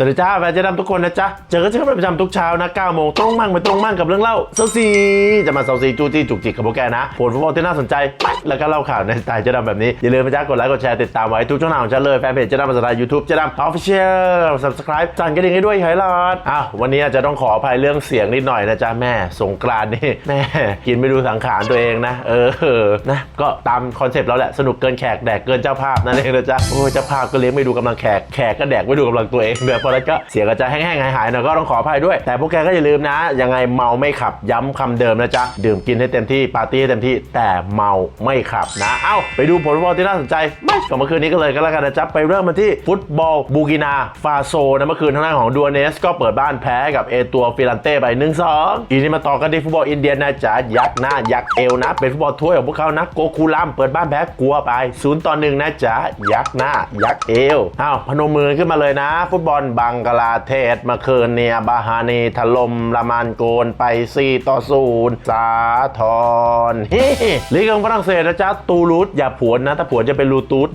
สวัสดีจ้าแฟนเจะดำทุกคนนะจ๊ะ เจอกันเช่นประจำทุกเช้านะ9โมงตรงมั่งไปตรงมั่งกับเรื่องเล่าเซาซีจะมาเซาซีจูจี้จุกจิกกับพวกแกนะผลฟุตบอลที่น่าสนใจ แล้วก็เล่าข่าวในสไตล์เจะดำแบบนี้ อย่าลืมนะจ๊ะกดไลค์กดแชร์ติดตามไว้ทุกช่องทางของฉันเลย แฟนเพจเจะดำภาษาไทยยูทูบเจะดำออฟฟิเชียลสับสคริป์สั่นกระดิ่งให้ด้วยไฮไลท์อ้าววันนี้อาจจะต้องขออภัยเรื่องเสียงนิดหน่อยนะจ๊ะแม่สงกรานนี่แม่กินไม่ดูสังขารตัวเองนะ เออนะก็ตามคอนเซปต์เราแหละสนุกเกินแขกแดกเกินเจ้าภาพนั่นเองนะจ๊ะโอ้เจ้าภาพก็เลี้ยงไม่ดูกำลังแขกแขกก็แดกไม่ดูกำลังตัวเองเดี๋ยวพอแล้วก็เสียงก็จะแห้งๆหายๆหน่อยก็ต้องขออภัยด้วย แต่พวกแกก็อย่าลืมนะ ยังไงเมาไม่ขับย้ำคำเดิมนะจ๊ะ ดื่มกินให้เต็มที่ปาร์ตี้ให้เต็มที่ แต่เมาไม่ขับนะ เอ้า ไปดูผลฟุตบอลที่น่าสนใจไม่ก่อเมื่อคืนนี้ก็เลยก็แล้วกันนะจ๊ะ ไปเริ่มมาที่ฟุตบอลบูกินาฟาโซนะเมื่อคืนทางด้านของดัวเนส ก็เปิดบ้านแพ้กับเอตัวฟิลันเต้ไป1-2อีนี้มาต่อกันที่ฟุตบอลอินเดียนะจ๊ะยักหน้ายักเอวนะเป็นฟุตบอลถ้วยของพวกเขานะโกคูลัมเปิดบ้านแพ้กลัวไป0ต่อ1นะจ๊ะยักหน้ายักเอวอ้าวพนมมือขึ้นมาเลยนะ ฟุตบอลบังกลาเทศมื่อคืนเนียบาฮานีถล่มละมานโกนไป4ต่อ0สาทรฮ้ลีกของฝรั่งเศสนะจ๊ะตูรูดอย่าผวนนะ ถ้าผวนจะเป็นลูตูด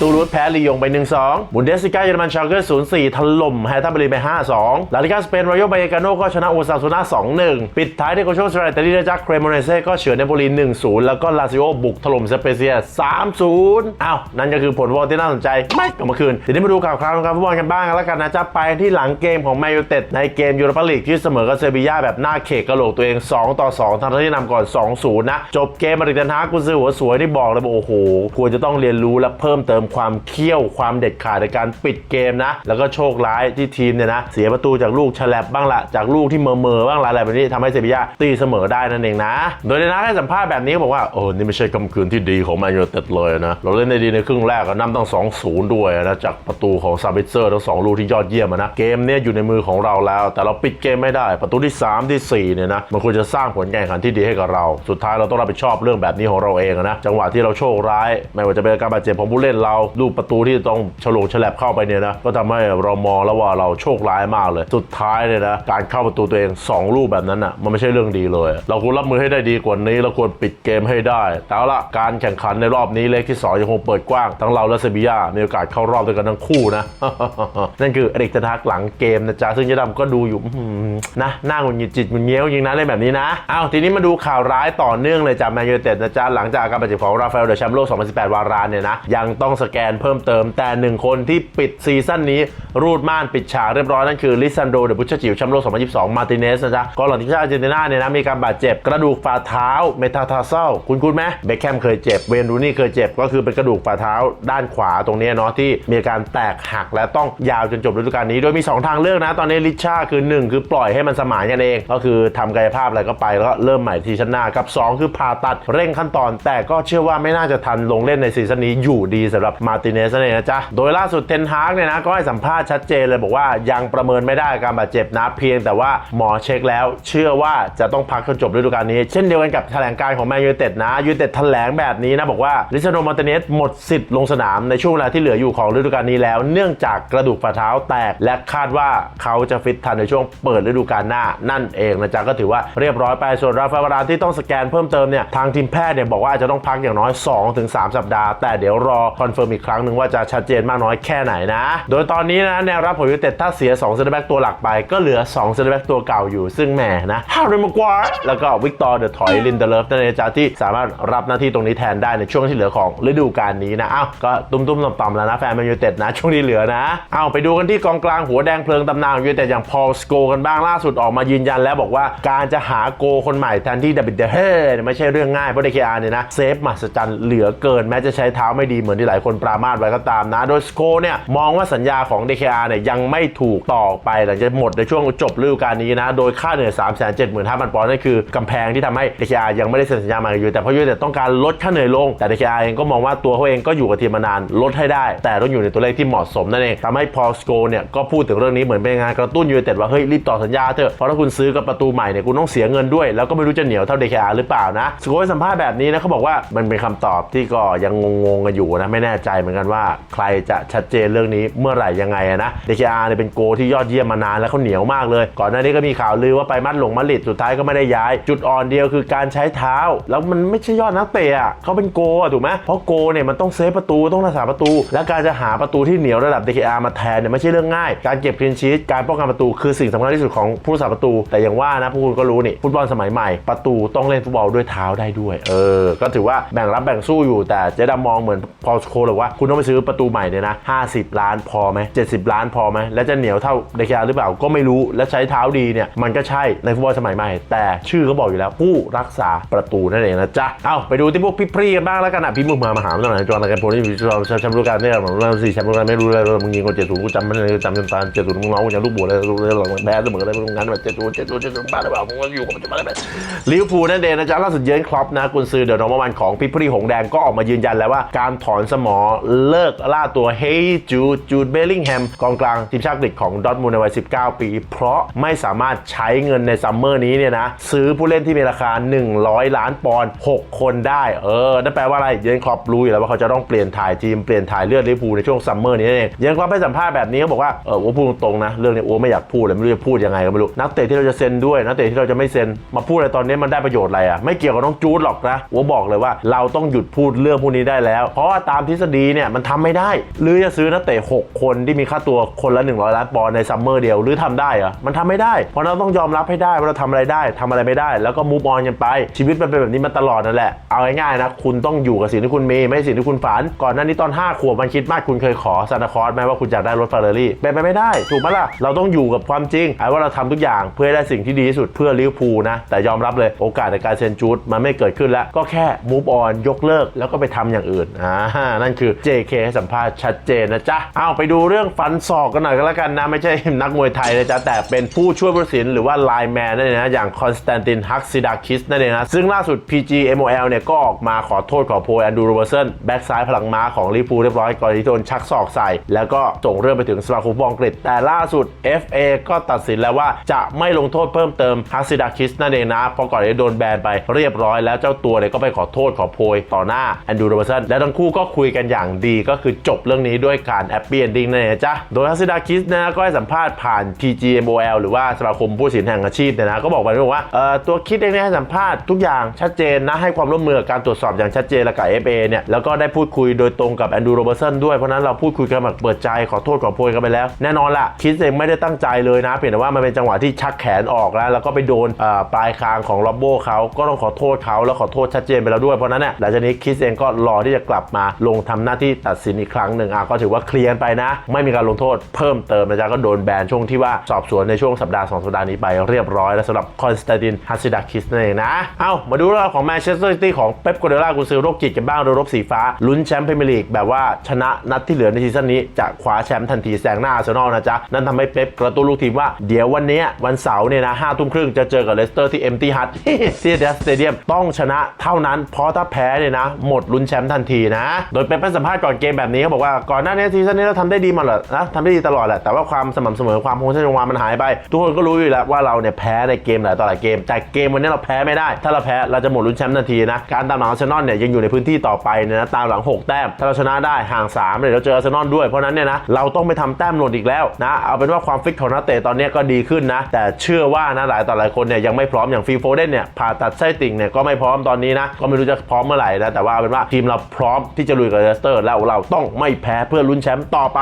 ตูรูดแพ้ลียงไป 1-2 บุนเดสิก้าเยอรมันชาเกอร์0-4ถล่มแฮร์ท่าเบอร์ลินไป 5-2 ลาลิกาสเปนรอยัลไบเอกาโนก็ชนะโอซาซูนา2-1 ปิดท้ายด้วยโกโชสไรตาลีนะจ๊ะเครโมเนเซ่ก็เฉือนเนโปลี1-0 แล้วก็ลาซิโอบุกถล่มสเปเซีย 3-0อ้าวนั่นก็คือผลฟุตบอลที่น่าสนใจไม่กับเมื่อคืนทีนี้มาดูข่าวคราวของการฟุตบอลกันบ้างแล้วกันนะจ๊ะไปที่หลังเกมของแมนยูเต็ดในเกมยูโรปาลีกที่เสมอกับเซบีย่าแบบหน้าเขกกระโหลกตัวเอง 2 ต่อ 2ทั้งที่นำก่อน 2-0 นะ จบเกมมาดิเดนฮากุซือหัวสวยที่บอกเลยบอกโอ้โห ควรจะต้องเรียนรู้และเพิ่มเติมความเขี้ยวความเด็ดขาดในการปิดเกมนะ แล้วก็โชคร้ายที่ทีมเนี่ยนะ เสียประตูจากลูกฉลับบ้างละจากลูกที่เมอเมอบ้างละอะไรแบบนี้ทำให้เซบีย่าตีเสมอได้นั่นเองนะ โดยในนัดให้สัมภาษณ์แบบนี้เขาบอกว่าโอ้นี่ไม่ใช่กำคืนที่ดีของแมนยูเต็ดเลยนะเราเล่นได้ดีในครึ่งแรกก็นำตั้ง2-0ด้วยนะจากประตูของซาบิเซอร์ทั้งสองลูกที่ยอดเยี่ยมนะเกมเนี่ยอยู่ในมือของเราแล้ว แต่เราปิดเกมไม่ได้ ประตูที่ 3ทีสี่ 4เนี่ยนะมันควรจะสร้างผลการแข่งขันที่ดีให้กับเรา สุดท้ายเราต้องรับผิดชอบเรื่องแบบนี้ของเราเองนะจังหวะที่เราโชคร้าย ไม่ว่าจะเป็นการบาดเจ็บของผู้เล่นเราลูกประตูที่ต้องฉลงฉลับเข้าไปเนี่ยนะก็ทำให้เรามองแล้วว่าเราโชคร้ายมากเลย สุดท้ายเนี่ยนะการเข้าประตูตัวเองสองลูกแบบนั้นอะมันไม่ใช่เรื่องดีเลย เราควรรับมือให้ได้ดีกว่านี้เราควรปิดเกมให้ได้ แต่าละการแข่งขันในรอบนี้เลขที่สองยังคงเปิดกว้างทั้งเราและเซบียามีโอกาสเข้ารอบด้วยกันทั้งคู่นะนั่นคือเอริกเทนฮากหลังเกมนะจ๊ะซึ่งเจะดำก็ดูอยู่นะหน้าหงุดหงิดจิตหงุดเงี้ยวยิงนะเล่นแบบนี้นะอ้าวทีนี้มาดูข่าวร้ายต่อเนื่องเลยจากแมนยูเต็ดนะจ๊ะหลังจากการบาดเจ็บของราฟาเอลเดอแชมป์โลก 2018 วารานเนี่ยนะยังต้องสแกนเพิ่มเติมแต่หนึ่งคนที่ปิดซีซั่นนี้รูดม่านปิดฉากเรียบร้อยนั่นคือลิซันโดเดบุชจิวแชมป์โลก 2022 มาร์ติเนสนะจ๊ะก็หลังที่ชาติอาร์เจนตินาเนี่ยนะมีการบาดเจ็บกระดูกฝ่าเท้าเมทาทาเซลคุณคุณไหมเบคแคมเคยเจ็บเวนรูนี่เคยเจ็บก็คือเป็นกระดูกฝ่าเท้าด้านขวาตรงนี้เนาะที่มีการแตกหักและต้องยาวจนจบฤดูกาลนี้ โดยมี 2 ทางเลือกนะ ตอนนี้ลิชาคือ 1 คือปล่อยให้มันสมานกันเอง ก็คือทำกายภาพอะไรก็ไปแล้วก็เริ่มใหม่ทีชั้นหน้ากับ 2 คือผ่าตัดเร่งขั้นตอน แต่ก็เชื่อว่าไม่น่าจะทันลงเล่นในซีซั่นนี้อยู่ดีสำหรับมาติเนสเนั่นเองนะจ๊ะโดยล่าสุดเทนฮากเนี่ยนะก็ให้สัมภาษณ์ชัดเจนเลยบอกว่ายังประเมินไม่ได้การบาดเจ็บนะเพียง แต่ว่าหมอเช็คแล้ว เชื่อว่าจะต้องพักจนจบฤดูกาลนี้ เช่นเดียวกันกับแถลงการของแมนยูเต็ดนะยูเต็ดแถลงแบบนี้นะบอกว่าลิซาโนมาติเนสหมดสิทธิ์ลงสนามในช่วงเวลาที่เหลืออยู่ของฤดูกาลนี้แล้ว เนื่องจากกระดูกฝ่าเท้าแตก และคาดว่าเขาจะฟิตทันในช่วงเปิดฤดูกาลหน้านั่นเองนะจ๊ะก็ถือว่าเรียบร้อยไปส่วนราฟาเอลารานที่ต้องสแกนเพิ่มเติมเนี่ยทางทีมแพทย์เนี่ยบอกว่าจะต้องพักอย่างน้อย 2-3 สัปดาห์ แต่เดี๋ยวรอคอนเฟิร์มอีกครั้งหนึ่งว่าจะชัดเจนมากน้อยแค่ไหนนะ โดยตอนนี้นะแนวรับของยูเต็ดถ้าเสีย2เซนเตอร์แบ็กตัวหลักไปก็เหลือ2เซนเตอร์แบ็กตัวเก่าอยู่ซึ่งแหมนะฮาริมากวาร์แล้วก็วิกตอร์เดอะถอยลินเดเลฟนั่นเองจ้าที่สามารถรับหน้าที่ตรงนี้แทนได้ในช่วงที่เหลือของฤดูกาลนี้นะอ้าวก็ตุ้มๆต่อมๆแล้วนะแฟนแมนยูเต็ดนะช่วงที่เหลือนะอ้าวไปดูกันที่กองกลางหัวแดงเพลิงตำนานของยูไนเต็ดอย่างพอลสโกกันบ้างล่าสุดออกมายืนยันแล้วบอกว่าการจะหาโกคนใหม่แทนที่ดับบิดเดเฮ่เนี่ยไม่ใช่เรื่องง่ายเพราะเดคอาร์เนี่ยนะเซฟมหัศจรรย์เหลือเกินแม้จะใช้เท้าไม่ดีเหมือนที่หลายคนปรามาสไว้ก็ตามนะ โดยสโกเนี่ยมองว่าสัญญาของ DKR เนี่ยยังไม่ถูกต่อไปหลังจากหมดในช่วงจบฤดูกาลนี้นะ โดยค่าเหนื่อย3 7 5 0 0 0ปอนด์นั่นคือกำแพงที่ทำให้ DKR ยังไม่ได้เซ็นสัญญาใหม่กับยูแต่เพราะยูแต่ต้องการลดค่าเหนื่อยลงแต่ DKR เองก็มองว่าตัวเขาเองก็อยู่กับทีมมานานลดให้ได้ แต่ต้องอยู่ในตัวเลขที่เหมาะสมนั่นเองทำให้พอสโกเนี่ยก็พูดถึงเรื่องนี้เหมือนเป็นงานกระตุ้นยูไนเต็ดว่าเฮ้ยรีบต่อสัญญาเถอะเพราะถ้าคุณซื้อกับประตูใหม่เนี่ยคุณต้องเสียเงินด้วย แล้วก็ไม่รู้จะเหนียวเท่า DKR หรือเปล่านะสโกให้สัมภาษณ์แบบนี้นะเขาบอกว่ามันเป็นคำตอบที่ก็ยังงงๆกันอยู่นะไม่แน่ใจเหมือนกันว่าใครจะชัดเจนเรื่องนี้เมื่อไหร่ยังไงอะนะ DKR เนี่ยเป็นโกที่ยอดเยี่ยมมานานแล้วเขาเหนียวมากเลย ก่อนหน้านี้ก็มีข่าวลือว่าไปมัดหลงมัดลิดสุดท้ายก็ไม่ได้ย้าย จุดอ่อนเดียวคือการใช้เท้า แล้วมันไม่ใช่ยอดนักเตะเขาเป็นโกถูกไหมเพราะโกเนี่ยมันต้องเซฟประตูต้องรักษาประตู และการจะหาประตูที่เหนียวระดับ DKR มาแทนเนี่ยไม่ใช่เรื่องง่าย การเก็บคลีนชีตการป้องกันประตูคือสิ่งสำคัญที่สุดของผู้รักษาประตู แต่อย่างว่านะพวกคุณก็รู้นี่ฟุตบอลสมัยใหม่ประตูต้องเล่นฟุตบอลด้วยเท้าได้ด้วย เออ ก็ถือว่าแบ่งรับแบ่งสู้อยู่แต่เจ๊ดำมองเหมือนพอสโคเลยว่าคุณต้องไปซื้อประตูใหม่เนี่ยนะ50 ล้านพอไหม70 ล้านพอไหมแล้วจะเหนียวเท่าเดคยาหรือเปล่าก็ไม่รู้และใช้เท้าดีเนี่ยมันก็ใช่ในฟุตบอลสมัยใหม่ แต่ชื่อก็บอกอยู่แล้วผู้รักษาประตูนั่นเองนะจ๊ะเอาไปดูที่พวกพี่พรีกันบ้างแล้วกันอะพี่มึงมามาหาหน่อยจอห์นอะไรกันโพนี่เราแชมป์รู้กันเนี่ยเราสี่แชมป์รู้กันไม่รู้เลยมึงยิงคนเจ็ดศูนย์กูจำไม่ได้จำจนตาเจ็ดศูนย์มึงร้องกูยังลูกบัวเลยรู้เลยหลังแพ้เสมอเลยมึงงั้นแบบเจ็ดศูนย์เจ็ดศูนย์เจ็ดศูนย์บ้าหรือเปล่ามึงอยู่กับมันจะมาได้ลิเวอร์พูลนั่นเองนะจ๊ะล่าสุดเยินครอปนะกุนซือเดอะนอร์มันของพี่พรีหงแดงก็ออกมายืนยันแล้วว่าการถอนสมอเลิกล่าตัวเฮย์จูจูดเบลลิงแฮมกองกลางทีมชาติอังกฤษของดอทมูลในวัย 19 ปี เพราะไม่สามารถใช้เงินในซัมเมอร์นี้เนี่ยนะซื้อผู้เล่นที่มีราคา 100 ล้านปอนด์6คนได้เออนั่นแปลว่าอะไรเยนครอปรู้อยู่แล้วว่าเขาจะต้องเปลี่ยนถ่ายทีมเปลี่ยนถ่ายเลือดลิเวอร์พูลในช่วงซัมเมอร์นี้เองเยนครอปให้สัมภาษณ์แบบนี้เขาบอกว่าเออโอ้พูดตรงๆนะเรื่องนี้โอ้ไม่อยากพูดเลยไม่รู้จะพูดยังไงก็ไม่รู้นักเตะที่เราจะเซ็นด้วยนักเตะที่เราจะไม่เซ็นมาพูดอะไรตอนนี้มันได้ประโยชน์อะไรอะไม่เกี่ยวกับน้องจูดหรอกนะโอ้บอกเลยว่าเราต้องหยุดพูดเรื่องพวกนี้ได้แล้ว เพราะว่าตามทฤษฎีเนี่ยมันทำไม่ได้ หรือจะซื้อนักเตะ6คนที่มีค่าตัวคนละ 100 ล้านปอนด์ในซัมเมอร์เดียวหรือทำได้เหรอมันทำไม่ได้ เพราะเราต้องยอมรับให้ได้ว่าเราทำอะไรได้ทำอะไรไม่ได้ แล้วก็มูฟออนกันไป ชีวิตมันเป็นแบบนี้มาตลอดนั่นแหละเอาง่ายๆนะคุณต้องอยู่กับสิ่งที่คุณมีไม่สิ่งที่คุณฝัน ก่อนหน้านี้ตอน 5 ขวบมันคิดมากคุณเคยขอซานตาคลอสไหมว่าคุณอยากได้รถฟ e ร์รารีเป็นไปไม่ได้ ถูกไหมล่ะ เราต้องอยู่กับความจริงไอ้ว่าเราทำทุกอย่างเพื่อให้ได้สิ่งที่ดีที่สุดเพื่อลิเวอร์พูลนะ แต่ยอมรับเลยโอกาสในการเซ็นจูดมันไม่เกิดขึ้นแล้ว ก็แค่มูฟออนยกเลิกแล้วก็ไปทำอย่างอื่นอ่านั่นคือ JK ให้สัมภาษณ์ชัดเจนนะจ๊ะเอาไปดูเรื่องฟันศอกกันหน่อยก็แล้วกันนะ ไม่ใช่นักมวยไทยนะจ๊ะแต่เป็นผู้ช่วยผู้สินหรือว่าไลน์แมนนั่นเองนะอย่างคอนสแตนตินฮักซิดาคิสนั่นเองนะซึ่งล่าสุด PGMOL เนี่ยก็ออกมาขอโทษขอโพยแอนดูโรเบอร์สันแบ็กซ้ายพลังม้าของลิเวอร์พูลเรียบร้อยกรณีที่โดนชักศอกใส่ แล้วก็ส่งเรื่องไปถึงสมาคมฟุตบอลอังกฤษ แต่ล่าสุด FA ก็ตัดสินแล้วว่าจะไม่ลงโทษเพิ่มเติมฮักซิดาคิสนั่นเองนะเพราะก่อนที่โดนแบนไปเรียบร้อยแล้วเจ้าตัวเนี่ยก็ไปขอโทษขอโพยต่อหน้าแอนดูโรเบอร์สันและทั้งคู่ก็คุยกันอย่างดีก็คือจบเรื่องนี้ด้วยการแอปเปี้เอนดิ้งนั่นเองจ๊ะโดยฮักซิดาคิสนะก็ให้สัมภาษณ์ผ่าน PGMOL หรือว่าสมาคมผู้สินแห่งอาชีพเนี่ยนะก็บอกไปด้วว่าเอ่อตัวคิดเองเนี่ยให้สัมภาษณ์ทุกอย่างชัดเจนนะให้ความร่วมมือกับการตรวจสอบอย่างชัดเจนและกับ FA เนี่ยแล้วก็ได้พูดคุยโดยตรงกับแอนดูโรเบอร์สันด้วยเพราะฉะนั้นเราพูดคุยกันแบบเปิดใจขอโทษขอโพยกันไปแล้ว แน่นอนละคิดเองไม่ได้ตั้งใจเลยนะ เพียงแต่ว่ามันเป็นจังหวะที่ชักแขนออกแล้ว แล้วก็ไปโดนอ่อปลายคางของล็อบโบเขาก็ต้องขอโทษเขาแล้วขอโทษชัดเจนไปแล้วด้วยเพราะนั้นเนี่ยหลังจากนี้คิดเองก็รอที่จะกลับมาลงทำหน้าที่ตัดสินอีกครั้งหนึ่งอะก็ถือว่าเคลียร์ไปนะ ไม่มีการลงโทษเพิ่มเติมนะจ๊ะก็โดนแบนช่วงที่ว่าสอบสวนในช่วงสัปดาห์สองสัปดาห์นี้ไปเรียบร้อยแล้วสำหรับคอนสแตนตินฮัสซิดาคิสนั่นเองนะเอ้ามาดูเรื่องของแมนเชสเตอร์ซิตี้ของเป๊ปโกเดล่ากุนซือโรคจิตกันบ้างโดยรบสีฟ้าลุ้นแชมป์พรีเมียร์ลีกแบบว่าชนะนัดที่เหลือในซีซั่นนี้จะคว้าแชมป์ทันทีแซงหน้าอาร์เซนอลนะจ๊ะ นั่นทำให้เป๊ปกระตุ้นลูกทีมว่า เดี๋ยววันนี้วันเสาร์เนี่ยนะห้าทุ่มครึ่งจะเจอกับเลสเตอร์ที่เอ็มตี้ฮัทซีเดสสเตเดียมต้องชนะเท่านั้น เพราะถ้าแพ้เนี่ยนะ หมดลุ้นแชมป์ทันทีนะ โดยเป๊ปให้สัมภาษณ์ก่อนเกมแบบนี้เขาบอกว่าก่อนหน้านี้ซีซั่นนี้เราทำได้ดีมาแหละนะทำได้ดีตลอดแหละแต่ว่าความสม่ำเสมอความคงเส้นคงวามันหายไป ทุกคนก็รู้อยู่แล้วว่าเราเนี่ยแพ้ในเกมหลายต่อหลายเกม แต่เกมวันนี้เราแพ้ไม่ได้ ถ้าเราแพ้เราจะหมดลุ้นแชมป์ทันทีนะการตามหลังอาร์เซนอลเนี่ยยังอยู่ในพื้นที่ต่อไปเนี่ยนะตามหลัง 6 แต้มถ้าเราชนะได้ห่าง3เนี่ยเราเจออาร์เซนอลด้วยเพราะนั้นเนี่ยนะเราต้องไปทำแต้มหล่นอีกแล้วนะเอาเป็นว่าความฟิตของนักเตะตอนนี้ก็ดีขึ้นนะ แต่เชื่อว่านะหลายต่อหลายคนเนี่ยยังไม่พร้อมอย่างฟีโฟเดนเนี่ยผ่าตัดไส้ติ่งเนี่ยก็ไม่พร้อมตอนนี้นะก็ไม่รู้จะพร้อมเมื่อไหร่นะแต่ว่าเอาเป็นว่าทีมเราพร้อมที่จะลุยกับเลสเตอร์ แล้วเราต้องไม่แพ้เพื่อลุ้นแชมป์ต่อไป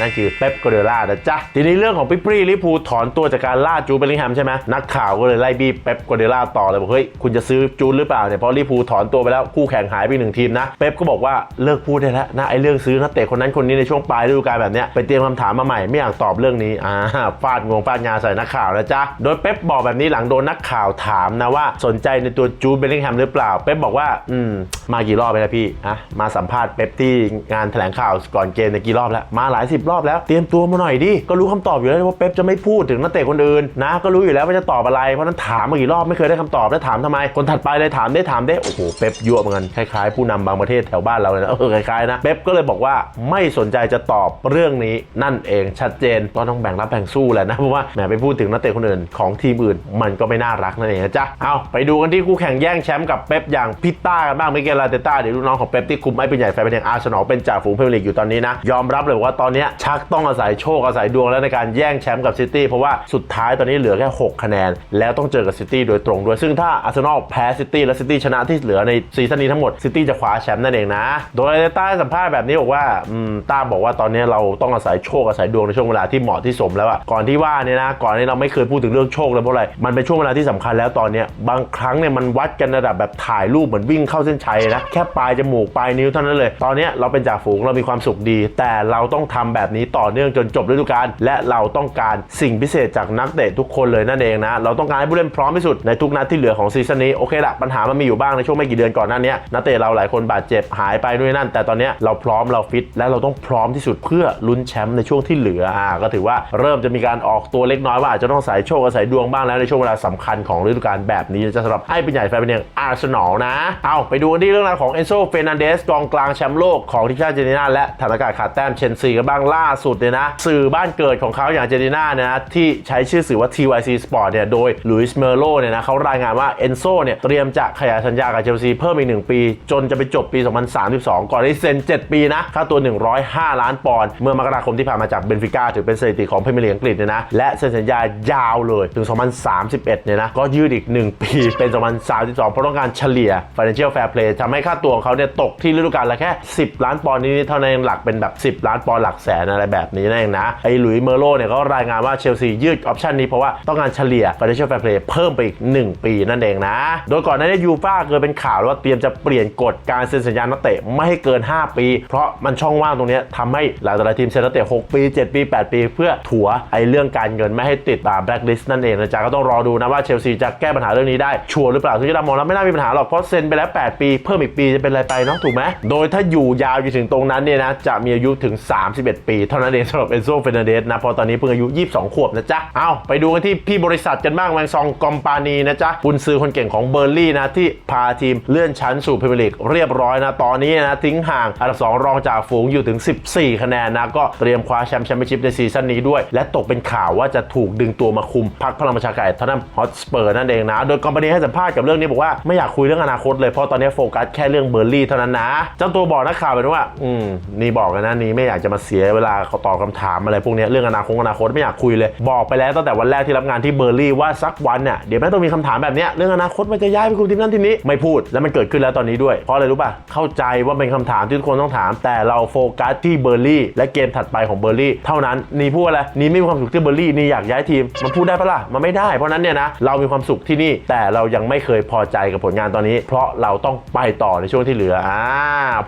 นั่นคือเป๊ปโกเดล่านะจ๊ะทีนี้เรื่องของปิปรีลิพูถอนตัวจากการล่าจูเบลลิงแฮมใช่ไหมนักข่าวก็เลยไล่บี้เป๊ปโกเดล่าต่อเลยบอกเฮ้ยคุณจะซื้อจูนหรือเปล่าเนี่ยเพราะลิพูถอนตัวไปแล้วคู่แข่งหายไปหนึ่งทีมนะเป๊ปก็บอกว่าเลิกพูดได้แล้วนะไอ้เรื่องซื้อนักเตะคนนั้นคนนี้ในช่วงปลายฤดูกาลแบบเนี้ยไปเตรียมคำถามมาใหม่ไม่อยากตอบเรื่องนี้อ่าฟาดงวงฟาดงาใส่นักข่าวนะจ๊ะโดยเป๊ปบอกแบบนี้หลังโดนนักข่าวถามนะว่าสนใจในตัวจูเบลลิงแฮมหรือเปล่าเป๊ปบอกว่าอืมมากี่รอบไปแล้วพี่อะมาสัมภาษณ์เป๊ปที่งานแถลงข่าวก่อนเกมในกี่รอบแล้วมาหลายสิบรอบแล้วเตรียมตัวมาหน่อยดิก็รู้คำตอบอยู่แล้วว่าเป๊ปจะไม่พูดถึงนักเตะคนอื่นนะก็รู้อยู่แล้วว่าจะตอบอะไรเพราะนั้นถามมากี่รอบไม่เคยได้คำตอบแล้วถามทำไม คนถัดไปเลยถามได้ถามได้โอ้โหเป๊ปยั่วเหมือนกันคล้ายๆ ผู้นำบางประเทศแถวบ้านเราเลยนะเออคล้ายๆนะเป๊ปก็เลยบอกว่าไม่สนใจจะตอบเรื่องนี้นนเองชัดเจนก็ต้องแบ่งรับแบ่งสู้แหละนะเพราะว่าแหมไปพูดถึงนักเตะคนอื่นของทีมอื่น มันก็ไม่น่ารักนั่นเองนะจ๊ะเอาไปดูกันที่คู่แข่งแย่งแชมป์กับเป๊ปอย่างพิต้ากันบ้างมิเกลลาเตต้าเดี๋ยวลูกน้องของเป๊ปที่คุมไอ้เป็นใหญ่แฟนเป็นแห่งอาร์เซนอลเป็นจ่าฝูงพรีเมียร์ลีกอยู่ตอนนี้นะยอมรับเลยว่าตอนนี้ชักต้องอาศัยโชคอาศัยดวงแล้วในการแย่งแชมป์กับซิตี้เพราะว่าสุดท้ายตอนนี้เหลือแค่ 6 คะแนน แล้วต้องเจอกับซิตี้โดยตรงด้วยซึ่งถ้าอาร์เซนอลแพ้ซิตี้และซิตี้ชนะที่เหลือในซีซั่นนี้ทั้งหมดซิตี้จะคว้าแชมป์นั่นเองนะ โดยเตต้าสัมภาษณ์แบบนี้บอกว่าอืมต้าบอกว่าตอนนี้เราต้องอาศัยโชคอาศัยดวงในช่วงเวลาที่เหมาะที่สมแล้วอะก่อนที่ว่าเนี่ยนะก่อนนี้เราไม่เคยพูดถึงเรื่องโชคเลยเพราะอะไรมันเป็นช่วงเวลาที่สำคัญแล้วตอนเนี้ยบางครั้งเนี่ยมันวัดกันระดับแบบถ่ายรูปเหมือนวิ่งเข้าเส้นชัยนะแค่ปลายจมูกปลายนิ้วเท่านั้นเลยตอนนี้เราเป็นจ่าฝูงเรามีความสุขดี แต่เราต้องทำแบบนี้ต่อเนื่องจนจบฤดูกาลและเราต้องการสิ่งพิเศษจากนักเตะทุกคนเลยนั่นเองนะเราต้องการให้ผู้เล่นพร้อมที่สุดในทุกนัดที่เหลือของซีซั่นนี้โอเคละปัญหามันมีอยู่บ้างในช่วงไม่กี่เดือนก่อนหน้านี้นักเตะเราหลายคนบาดเจ็บหายไปด้วยนั่น แต่ตอนนี้เราพร้อมเราฟิตและเราต้องพร้อมที่สุดเพื่อลุ้นแชมป์ในช่วงที่เหลืออ่าก็ถือว่าเริ่มจะมีการออกตัวเล็กน้อยว่าอาจจะต้องใส่โชคอาศัยดวงบ้างแล้วในช่วงเวลาสำคัญของฤดูกาลแบบนี้จะสำหรับให้เป็นใหญ่แฟนเป็นอย่างอาร์เซนอลนะ เอาไปดูกันที่เรื่องราวของเอนโซเฟรนันเดสกองกลางแชมป์โลกของทีมชาติเจนตินาและฐานอากาศขาดแต้มเชนซีกันบ้างล่าสุดเนี่ยนะสื่อบ้านเกิดของเขาอย่างเจนตินาเนี่ยนะที่ใช้ชื่อสื่อว่า TYC Sport เนี่ยโดยลุยส์เมโลเนี่ยนะเขารายงานว่าเอนโซเนี่ยเตรียมจะขยายสัญญากับเชลซีเพิ่มอีก 1 ปี จนจะไปจบปี 2032 ก่อนที่เซ็น 7 ปีนะค่าตัว 105 ล้านปอนด์เมื่อมกราคมที่ผ่านมาจากเบนฟิก้าถือเป็นสถิติของพรีเมียร์ลีกอังกฤษเนี่ยนะ และเซ็นสัญญายาวเลยถึง 2031 เนี่ยนะ ก็ยืดอีก 1 ปีเป็น 2032 เพราะต้องการเฉลี่ย Financial Fair Play ทำให้ค่าตัวของเขาเนี่ยตกที่ฤดูกาลละแค่ 10 ล้านปอนด์นิดๆเท่านั้นหลักเป็นแบบ 10 ล้านปอนด์หลักแสนอะไรแบบนี้นั่นเองนะ ไอ้หลุยเมอร์โลเนี่ยก็รายงานว่าเชลซียืดออปชันนี้เพราะว่าต้องการเฉลี่ย Financial Fair Play เพิ่มไปอีก 1 ปีนั่นเองนะ โดยก่อนหน้านี้ยูฟ่าเคยเป็นข่าวว่าเตรียมจะเปลี่ยนกฎการเซ็นสัญญานักเตะไม่ให้เกิน 5 ปี เพราะมันช่องว่างตรงนี้ทำให้หลายต่หลายทีมเซ็นนักเตะ6 ปี 7 ปี 8 ปี เพื่อถัวไอ้เรื่องการเงินไม่ให้ติดตามแบล็คลิสต์นั่นเองนะจ๊ะก็ต้องรอดูนะว่าเชลซีจะแก้ปัญหาเรื่องนี้ได้ชัวร์หรือเปล่าทุกท่านมองแล้วไม่น่ามีปัญหาหรอกเพราะเซ็นไปแล้ว 8 ปีเพิ่มอีกปีจะเป็นอะไรไปเนาะถูกไหมโดยถ้าอยู่ยาวจนถึงตรงนั้นเนี่ยนะจะมีอายุถึง 31 ปี เท่านั้นเองสำหรับเอนโซเฟรนันเดสนะพราะตอนนี้เพิ่งอายุ 22 ขวบนะจ๊ะเอาไปดูกันที่พี่บริษัทกันบ้างแมงซองกอมปานีนะจ๊ะกุนซือคนเก่งของเบอร์ลี่นะที่พาทีมเลื่อนชั้นสู่พรีเมียร์ลีกเรียบร้อยนะตอนนี้นะทิ้งห่างอันดับ2รองจากฝูงอยู่ถึง 14 คะแนนนะก็เตรียมคว้าแชมป์แชมเปี้ยนชิพในซีซั่นนี้ด้วย และตกเป็นข่าวว่าจะถูกดึงตัวมาคุมพักพลังประชาการทอนนัมฮอตสเปอร์นั่นเองนะ โดยกอมปานีให้สัมภาษณ์กับเรื่องนี้บอกว่าไม่อยากคุยเรื่องอนาคตเลยเพราะตอนนี้โฟกัสแค่เรื่องเบอร์ลี่เท่านั้นนะ เจ้าตัวบอกนักข่าวไปว่า อืมนี่บอกกันนะนี่ไม่อยากจะมาเสียเวลาเขาตอบคำถามอะไรพวกนี้เรื่องอนาคตอนาคตไม่อยากคุยเลยบอกไปแล้วตั้งแต่วันแรกที่รับงานที่เบอร์ลี่ว่าสักวันเนี่ยเดี๋ยวแม่ต้องมีคำถามแบบเนี้ยเรื่องอนาคตมันจะย้ายไปคุมทีมนั้นทีมนี้ไม่พูดแล้วมันเกิดขึ้นแล้วตอนนี้ด้วยเพราะอะไรรู้ป่ะเข้าใจว่าเป็นคำถามที่ทุกคนต้องถาม แต่เราโฟกัสที่เบอร์ลี่และเกมถัดไปของเบอร์ลี่เท่านั้นนี่พูดอะไรนี่ไม่มีความสุขที่เบอร์ลี่นี่อยากย้ายทีมมันพูดได้ปะล่ะมันไม่ได้เพราะนั้นเนี่ยนะเรามีความสุขที่นี่แต่เรายังไม่เคยพอใจกับผลงานตอนนี้ เพราะเราต้องไปต่อในช่วงที่เหลืออ่า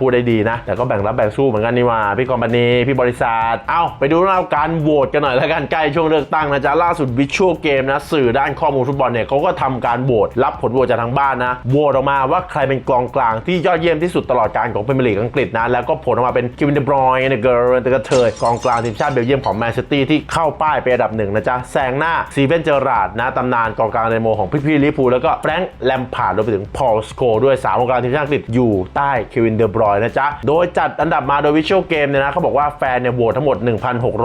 พูดได้ดีนะ แต่ก็แบ่งรับแบ่งสู้เหมือนกันนี่ว่าพี่กอมปานีพี่บริษัทเอาไปดูเรื่องราการโหวตกันหน่อยแล้วกันใกล้ช่วงเลือกตั้งนะจ๊ะล่าสุดวิชวลเกมนะสื่อด้านข้อมูลฟุตบอลเนี่ยเขาก็ทำการโหวตรับผลโหวตจากทางบ้านนะโหวตออกมาว่าใครเป็นกองกลางที่ยอดเยี่ยมที่สุดตลอดการของพรีเมียร์ลีกอังกฤษนะแล้วก็ผลออกมาเป็นกิวินเดบรอยน์เนเกอร์เตกระเทยกองกลางทีมชาติเบลเยียมของแมนเชสเตอร์ที่เข้าป้ายเป็นอันดับหนึ่งนะจ๊ะแซงหน้าซีเวนเจอราดนะตำนานกองกลางในโมของพี่ๆลิพูแล้วก็แฟรงค์แลมพาร์ดรวมไปถึงพอลสโคด้วยสามกองกลางทีมชาติอังกฤษอยู่ใต้เควินเดบรอยนะจ๊ะโดยจัดอันดับมาโดยวิชวลเกมเนี่ยนะเขาบอกว่าแฟนเนี่ยโหวตทั้งหมด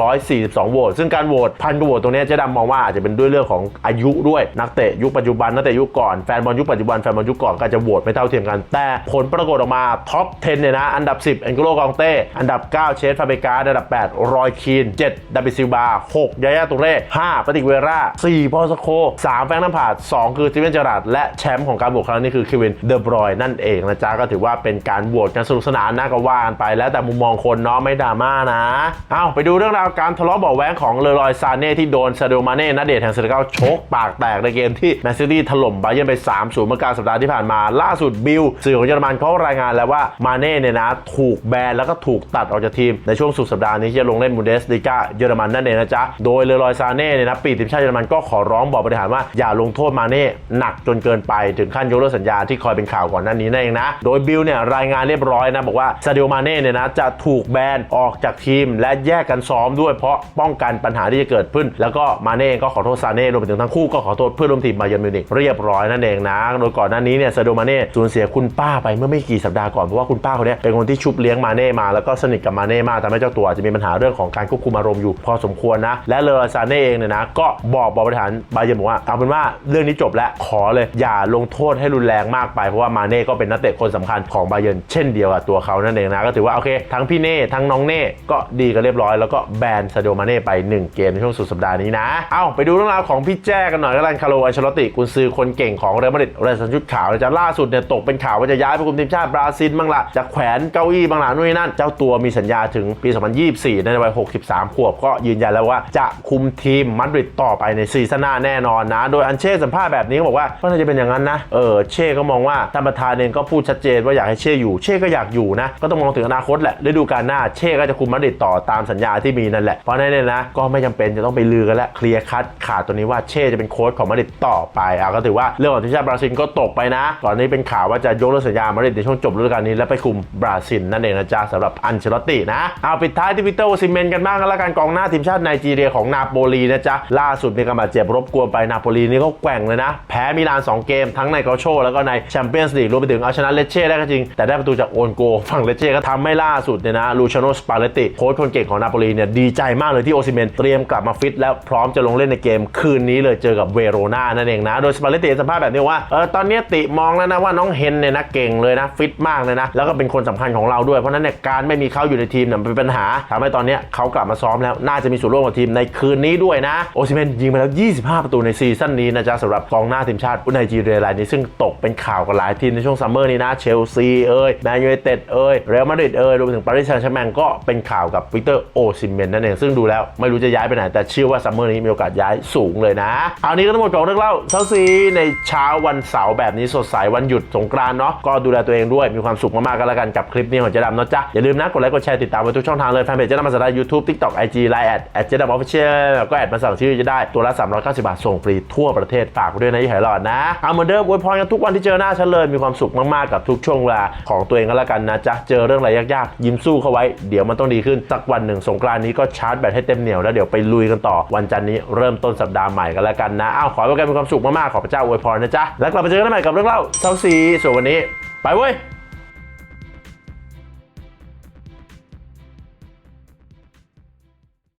1,642โหวตซึ่งการโหวตพันกว่าโหวตตรงนี้เจ๊ดำมองว่าอาจจะเป็นด้วยเรื่องของอายุด้วยนักเตะยุคปัจจุบันนักเตะยุคก่อนแฟนบอลยุคปัจจุบันแฟนบอลยุคก่อนก็จจะโหวตไม่เท่าเทียมกันแต่ผลปรากฏออกมาท็อป 10 เนี่ยนะอันดับ 10เอ็นโกโลกองเต้อันดับ 9 เชสฟาเบกาอันดับ 8รอยคีน 7 ดับบิซิลบา6ยายาตุเร่5ปฏิกเวรา4พอลสโค3แฟงน้ำผาด 2 คือสตีเวนเจอราร์ดและแชมป์ของการโหวตครั้งนี้คือเควินเดอบรอยนั่นเองนะจ๊ะ ก็ถือว่าเป็นการโหวตกันสนุกสนานน่าก็ว่ากันไป แล้วแต่มุมมองคนเนาะไม่ดราม่านะ เอาไปดูเรื่องราวการทะเลาะเบาะแว้งของเลอรอยซาเน่ที่โดนซาเดโอมาเน่นัดเดทแห่งเซนเกาชกปากแตกในเกมที่แมนซิตี้ถล่มบาเยิร์นไป3-0เมื่อกลางสัปดาห์ที่ผ่านมา ล่าสุดบิลสื่อของเยอรมันเขารายงานแล้วว่ามาเน่เนี่ยนะ ถูกแบนแล้วก็ถูกตัดออกจากทีมในช่วงสุดสัปดาห์นี้ที่จะลงเล่นบูเดสลิก้าเยอรมันนั่นเองนะจ๊ะ โดยเลอรอยซาเน่เนี่ยนะปีทีมชาติเยอรมันก็ขอร้องบอกบริหารว่าอย่าลงโทษมาเน่หนักจนเกินไปถึงขั้นยกเลิกสัญญาที่คอยเป็นข่าวก่อนหน้านี้นั่นเองนะ โดยบิลเนี่ยรายงานเรียบร้อยนะบอกว่าซาดิโอมาเน่เนี่ยนะจะถูกแบนออกจากทีม และแยกกันซ้อมด้วยเพราะป้องกันปัญหาที่จะเกิดขึ้น แล้วก็มาเน่ก็ขอโทษซาเน่รวมไปถึงทั้งคู่ก็ขอโทษเพื่อนร่วมทีมบาเยิร์นมิวนิกเรียบร้อยนั่นเองนะ โดยก่อนหน้านี้เนี่ยซาดิโอมาเน่สูญเสียคุณป้าไปเมื่อไม่กี่สัปดาห์ก่อนเพราะว่าคุณป้าคนนี้เป็นคนที่ชุบเลี้ยงมาเน่มาแล้วก็สนิทกับมาเน่มากทำให้เจ้าตัวจจะมีปัญหาเรื่องของการควบคุมอารมณ์อยู่พอสมควรนะ และเลอซาเน่เองเนี่ยนะ ก็บอกบอกบริหารบาเยิร์นบอกว่าเอาเป็นว่าเรื่องนี้จบแล้วขอเลยอย่าลงโทษให้รุนแรงมากไป เพราะว่ามาเน่ก็เป็นนักเตะคนสำคัญของบาเยิร์นเช่นเดียวกับตัวเขานั่นเองนะ ก็ถือว่าโอเค ทั้งพี่เน่ทั้งน้องเน่ก็ดีกันเรียบร้อยแล้วก็แบนซาโดมาเน่ไป 1 เกมในช่วงสุดสัปดาห์นี้นะเอาไปดูเรื่องราวของพี่แจ้กันหน่อยก็แล้วกันคาร์โลอัลเชลอตติกุนซือคนเก่งของเรอัลมาดริดเรสันชุดขาวจะล่าสุดเนี่ยตกเป็นข่าวว่าจะย้ายไปคุมทีมชาติบราซิลบ้างละจะแขวนเก้าอี้บ้างละนู่นนั่นเจ้าตัวมีสัญญาถึงปี 2024ในวัย 63 ขวบก็ยืนยันแล้วว่าจะคุมทีมมาดริดต่อไปในซีซั่นหน้าแน่นอนนะ โดยอันเช่สัมภาษณ์แบบนี้บอกว่าก็น่าจะเป็นอย่างนั้นนะ เออเช่ก็มองว่าท่านประธานเองก็พูดชัดเจนว่าอยากให้เช่อยู่ เช่ก็อยากอยู่นะ ก็ต้องมองถึงอนาคตแหละฤดูกาลหน้าเช่ก็จะคุมมาดริดต่อตามสัญญาที่มีนั่นแหละ เพราะนั่นเนี่ยนะ ก็ไม่จำเป็นจะต้องไปลือกันแล้วเคลียร์คัดขาดตัวนี้ว่าเช่จะเป็นโค้ชของมาดริดต่อไปอะก็ถือว่าเรื่องของทีมชาติบราซิลก็ตกไปนะก่อนนี้เป็นข่าวว่าจะยกเลิกสัญญามาดริดในช่วงจบฤดูกาลนี้แล้วไปคุมบราซิลนั่นเองนะจ๊ะสำหรับอันเชลตตินะเอาปิดท้ายที่วิเตอร์โอซิเมนกันบ้างกันละกันกองหน้าทีมชาติไนจีเรียของนาโปลีนะจ๊ะ ล่าสุดมีการบาดเจ็บรบกวนไปนาโปลีนี่ก็แกว่งเลยนะ แพ้มิลาน 2 เกมทั้งในกาโชแล้วก็ในแชมเปี้ยนส์ลีกรวมไปถึงเอาชนะเลเช่ได้ก็จริง แต่ได้ประตูจากโอนโก ฝั่งเลเช่ก็ทำให้ล่าสุดเนี่ยนะลูชาโนสปาเลติโค้ชคนเก่งของนาโปลีเนี่ยดีใจมากเลยที่โอซิเมนเตรียมกลับมาฟิต แล้วพร้อมจะลงเล่นในเกมคืนนี้เลยเจอกับเวโรนานั่นเองนะโดยสปาเลติสัมภาษณ์แบบนี้ว่าเออตอนนี้ติมองแล้วนะว่าน้องเฮนเนี่ยนะเก่งเลยนะฟิตมากเลยนะแล้วก็เป็นคนสำคัญของเราด้วยเพราะนั้นเนี่ยการไม่มีเขาอยู่ในทีมเนี่ยเป็นปัญหาทำให้ตอนเนี้เขากลับมาซ้อมแล้วน่าจะมีส่วนร่วมกับทีมในคืนนี้ด้วยนะโอซิเมนยิงไปแล้ว 25 ประตูในซีซั่นนี้นะจ๊ะสำหรับกองหน้าทีมชาติไนจีเรียรายนี้ซึ่งตกเป็นข่าวกับหลายทีมในช่วงซัมเมอร์นี้นะเชลซีเอ้ยแมนยูไนเต็ดเอ้ยเรอัลมาดริดเอ้ยรวมถึงปารีสแซงต์แชร์แมงก็เป็นข่าวกับวิกเตอร์โอซิเมนนั่นเองซึ่งดูแล้วไม่รู้จะย้ายไปไหนแต่เชื่อว่าซัมเมอร์นี้มีโอกาสย้ายสูงเลยนะเอานี้ก็ทั้งหมดของเรื่องเล่าเซาซีในเช้าวันเสาร์แบบนี้สดใสวันหยุดสงกรานเนาะก็ดูแลตัวเองด้วยมีความสุขมากๆกันแล้วกันกับคลิปนี้ของเจดำเนาะจ๊ะอย่าลืมนะกดไลค์กดแชร์ติดตามไว้ทุกช่องทางเลยแฟนเพจเจดำมาสดายูทูบทิกตอกไอจีไลน์แอดแอดเจดำออฟฟิเชียลก็แอดมาสั่งชื่อจะได้ตัวละ 390 บาท ส่งฟรีทั่วประเทศฝากด้วยนะยี่ห้อหลอดนะเอาเหมือนเดิมอวยพรกันทุกวันที่เจอหน้าฉันเลยมีความสุขมากๆกับทุกช่วงเวลาของตัวเองก็แล้วกันนะจ๊ะเจอเรื่องอะไรยากๆยิ้มสู้เข้าไว้เดี๋ยวมันต้องดีขึ้นสักวันหนึ่งสงกรานนี้ก็ชาร์จแบตให้เต็มเหนียวแล้วเดี๋ยวไปลุยกันต่อวันจันทร์นี้เริ่มต้นสัปดาห์ใหม่กันแล้วกันนะอ้าวขอให้พวกแกมีความสุขมากๆขอพระเจ้าอวยพรนะจ๊ะแล้วกลับมาเจอกันใหม่กับเรื่องเล่าเซาซีส่วนวันนี้ ไปเว้ย